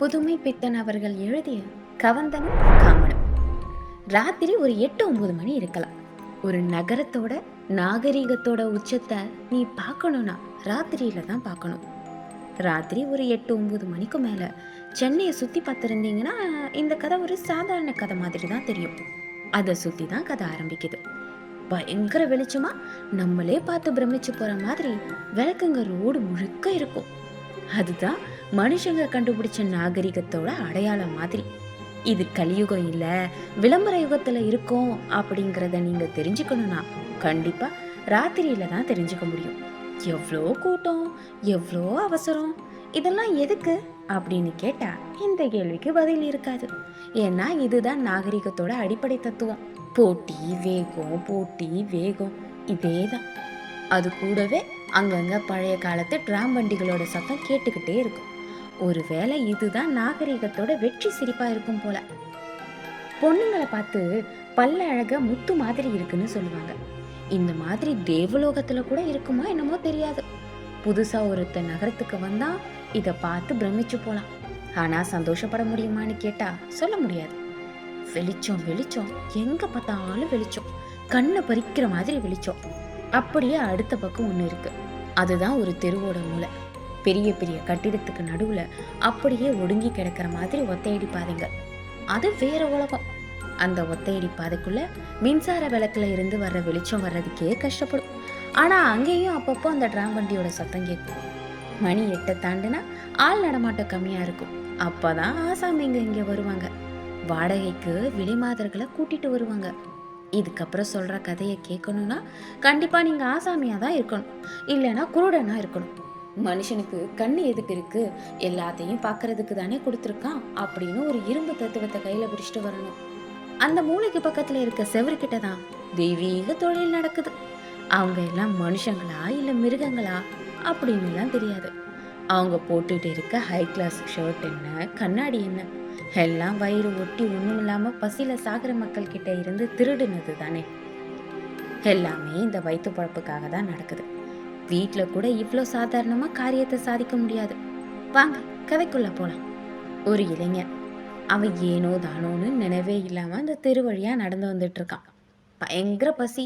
புதுமை பித்தன் அவர்கள் எழுதிய கவந்தனும் காமனும். ராத்திரி ஒரு எட்டு ஒன்பது மணி இருக்கலாம். ஒரு நகரத்தோட நாகரீகத்தோட உச்சத்தை நீ பார்க்கணும்னா ராத்திரியில தான் பார்க்கணும். ராத்திரி ஒரு எட்டு ஒன்பது மணிக்கு மேலே சென்னையை சுற்றி பார்த்துருந்தீங்கன்னா இந்த கதை ஒரு சாதாரண கதை மாதிரி தான் தெரியும். அதை சுற்றி தான் கதை ஆரம்பிக்குது. பயங்கர வெளிச்சமா நம்மளே பார்த்து பிரமிச்சு போற மாதிரி விளக்குங்க ரோடு முழுக்க இருக்கும். அதுதான் மனுஷங்க கண்டுபிடிச்ச நாகரிகத்தோட அடையாளம் மாதிரி. இது கலியுகம் இல்லை விளம்பர யுகத்தில் இருக்கும் அப்படிங்கிறத நீங்கள் தெரிஞ்சுக்கணும்னா கண்டிப்பாக ராத்திரியில தான் தெரிஞ்சுக்க முடியும். எவ்வளோ கூட்டம் எவ்வளோ அவசரம் இதெல்லாம் எதுக்கு அப்படின்னு கேட்டால் இந்த கேள்விக்கு பதில் இருக்காது. ஏன்னா இதுதான் நாகரிகத்தோட அடிப்படை தத்துவம். போட்டி வேகம் போட்டி வேகம் இதே தான் அது கூடவே அங்கங்கே பழைய காலத்து டிராம் வண்டிகளோட சத்தம் கேட்டுக்கிட்டே இருக்கும். ஒருவேளை இதுதான் நாகரிகத்தோட வெற்றி சிரிப்பா இருக்கும் போல. பொண்ணுங்களை பார்த்து பல்ல அழக முத்து மாதிரி இருக்குன்னு சொல்லுவாங்க. இந்த மாதிரி தேவலோகத்துல கூட இருக்குமா என்னமோ தெரியாது. புதுசா ஒருத்த நகரத்துக்கு வந்தா இத பார்த்து பிரமிச்சு போலாம். ஆனா சந்தோஷப்பட முடியுமான்னு கேட்டா சொல்ல முடியாது. வெளிச்சம் வெளிச்சம். எங்க பார்த்தாலும் வெளிச்சம். கண்ணை பறிக்கிற மாதிரி வெளிச்சம். அப்படியே அடுத்த பக்கம் ஒன்று இருக்கு. அதுதான் ஒரு தெருவோட மூலை பெரிய பெரிய கட்டிடத்துக்கு நடுவுல அப்படியே ஒடுங்கி கிடக்கிற மாதிரி ஒத்தையடி பாதைங்க அது வேற உலகம். அந்த ஒத்தையடி பாதைக்குள்ள மின்சார விளக்குல இருந்து வர்ற வெளிச்சம் வர்றதுக்கே கஷ்டப்படும். ஆனா அங்கேயும் அப்பப்போ அந்த டிராம் வண்டியோட சத்தம் கேட்கும். மணி எட்டை தாண்டுனா ஆள் நடமாட்டம் கம்மியா இருக்கும். அப்பதான் ஆசாமிங்க இங்க வருவாங்க. வாடகைக்கு விலைமாதர்களை கூட்டிட்டு வருவாங்க. இதுக்கப்புறம் சொல்ற கதையை கேட்கணும்னா கண்டிப்பா நீங்க ஆசாமியா தான் இருக்கணும். இல்லைன்னா குருடனா இருக்கணும். மனுஷனுக்கு கண்ணு எதுக்கு இருக்கு? எல்லாத்தையும் பார்க்கறதுக்கு தானே கொடுத்துருக்கான் அப்படின்னு ஒரு இரும்பு தத்துவத்தை கையில பிடிச்சிட்டு வரணும். அந்த மூளைக்கு பக்கத்துல இருக்க செவருக்கிட்ட தான் தெய்வீக தொழில் நடக்குது. அவங்க எல்லாம் மனுஷங்களா இல்ல மிருகங்களா அப்படின்னுலாம் தெரியாது. அவங்க போட்டுட்டு இருக்க ஹை கிளாஸ் ஷர்ட் என்ன கண்ணாடி என்ன எல்லாம் வயிறு ஒட்டி ஒன்றும் இல்லாம பசியில சாகிற மக்கள் கிட்ட இருந்து திருடுனது தானே எல்லாமே இந்த வயிற்று பழப்புக்காக தான் நடக்குது. வீட்டில் கூட இவ்வளோ சாதாரணமாக காரியத்தை சாதிக்க முடியாது. வாங்க கதைக்குள்ளே போகலாம் ஒரு இளைஞன் அவன் ஏனோ தானோன்னு நினைவே இல்லாமல் அந்த தெரு நடந்து வந்துட்டு இருக்கான் பயங்கர பசி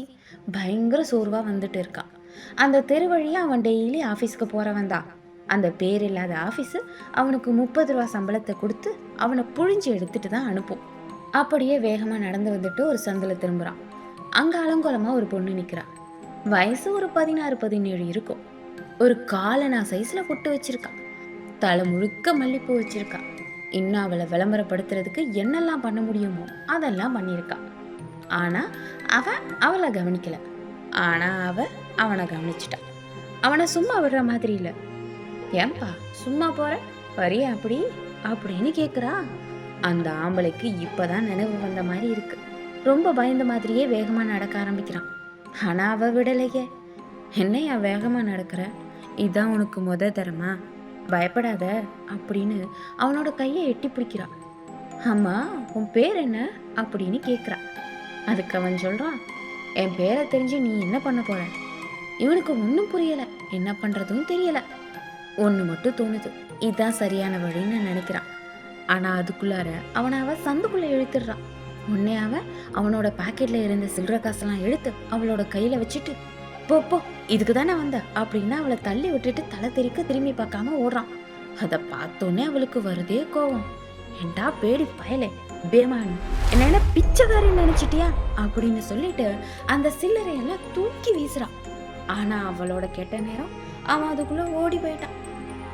பயங்கர சோர்வாக வந்துட்டு இருக்கான். அந்த தெரு அவன் டெய்லி ஆஃபீஸ்க்கு போகிறவன் தான் அந்த பேர் இல்லாத ஆஃபீஸு அவனுக்கு முப்பது ரூபா சம்பளத்தை கொடுத்து அவனை புழிஞ்சு எடுத்துட்டு தான் அனுப்பும். அப்படியே வேகமாக நடந்து வந்துட்டு ஒரு சந்தில் திரும்புகிறான் அங்கே அலங்கோலமாக ஒரு பொண்ணு நிற்கிறான் வயசு ஒரு பதினாறு பதினேழு இருக்கும். ஒரு காலனா சைஸ்ல பொட்டு வச்சுருக்கான். தலை முழுக்க மல்லிப்பூ வச்சுருக்கான். இன்னும் அவளை விளம்பரப்படுத்துறதுக்கு என்னெல்லாம் பண்ண முடியுமோ அதெல்லாம் பண்ணியிருக்கான். ஆனா அவன் அவளை கவனிக்கல. ஆனால் அவள் அவனை கவனிச்சிட்டா. அவனை சும்மா விடுற மாதிரி இல்லை. ஏன்பா சும்மா போற? வரியா அப்படி? அப்படின்னு கேட்குறா அந்த ஆம்பளைக்கு இப்போதான் நினைவு வந்த மாதிரி இருக்கு. ரொம்ப பயந்த மாதிரியே வேகமாக நடக்க ஆரம்பிக்கிறான். ஆனால் அவள் விடலையே. என்னையா வேகமாக நடக்கிற? இதான் உனக்கு முத தரமா? பயப்படாத அப்படின்னு அவனோட கையை எட்டி பிடிக்கிறா. அம்மா உன் பேர் என்ன? அப்படின்னு கேட்குறா அதுக்கு அவன் சொல்கிறான் என் பேரை தெரிஞ்சு நீ என்ன பண்ண போற? இவனுக்கு ஒன்றும் புரியலை. என்ன பண்ணுறதும் தெரியல. ஒன்று மட்டும் தோணுது. இதுதான் சரியான வழின்னு நினைக்கிறான். ஆனால் அதுக்குள்ளார அவனை அவன் சந்துக்குள்ளே இழுத்துடுறான் உடனே அவன் அவனோட பாக்கெட்ல இருந்த சில்லற காசெல்லாம் எடுத்து அவளோட கையில வச்சுட்டு போ போ இதுக்கு தானே வந்த? அப்படின்னு அவளை தள்ளி விட்டுட்டு தலை தெறிக்க திரும்பி பார்க்காம ஓடுறான். அதை பார்த்தோன்னே அவளுக்கு வருதே கோவம். ஏண்டா பேடி பயலே பேமானி என்ன பிச்சைக்காரி நினைச்சிட்டியா? அப்படின்னு சொல்லிட்டு அந்த சில்லறையெல்லாம் தூக்கி வீசுறான். ஆனா அவளோட கெட்ட நேரம் அவன் அதுக்குள்ள ஓடி போயிட்டான்.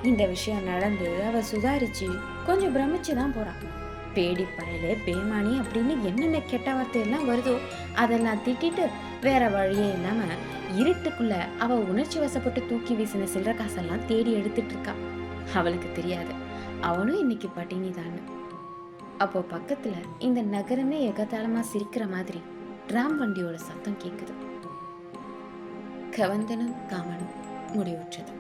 இந்த விஷயம் நடந்து அவ சுதாரிச்சு கொஞ்சம் பிரமிச்சு தான் போறான். பேடி பயலே பேமானி அப்படின்னு என்னென்ன கெட்ட வார்த்தையெல்லாம் வருதோ அதெல்லாம் திட்டிட்டு வேற வழியே இல்லாமல் இருட்டுக்குள்ள அவள் உணர்ச்சி வசப்பட்டு தூக்கி வீசின சில்லற காசெல்லாம் தேடி எடுத்துட்டு இருக்கா. அவளுக்கு தெரியாது. அவனும் இன்னைக்கு பட்டினி அப்போ பக்கத்துல இந்த நகரமே எகத்தாளமாக சிரிக்கிற மாதிரி டிராம் வண்டியோட சத்தம் கேட்குது கவந்தனும் காமனும் முடிவுற்றது.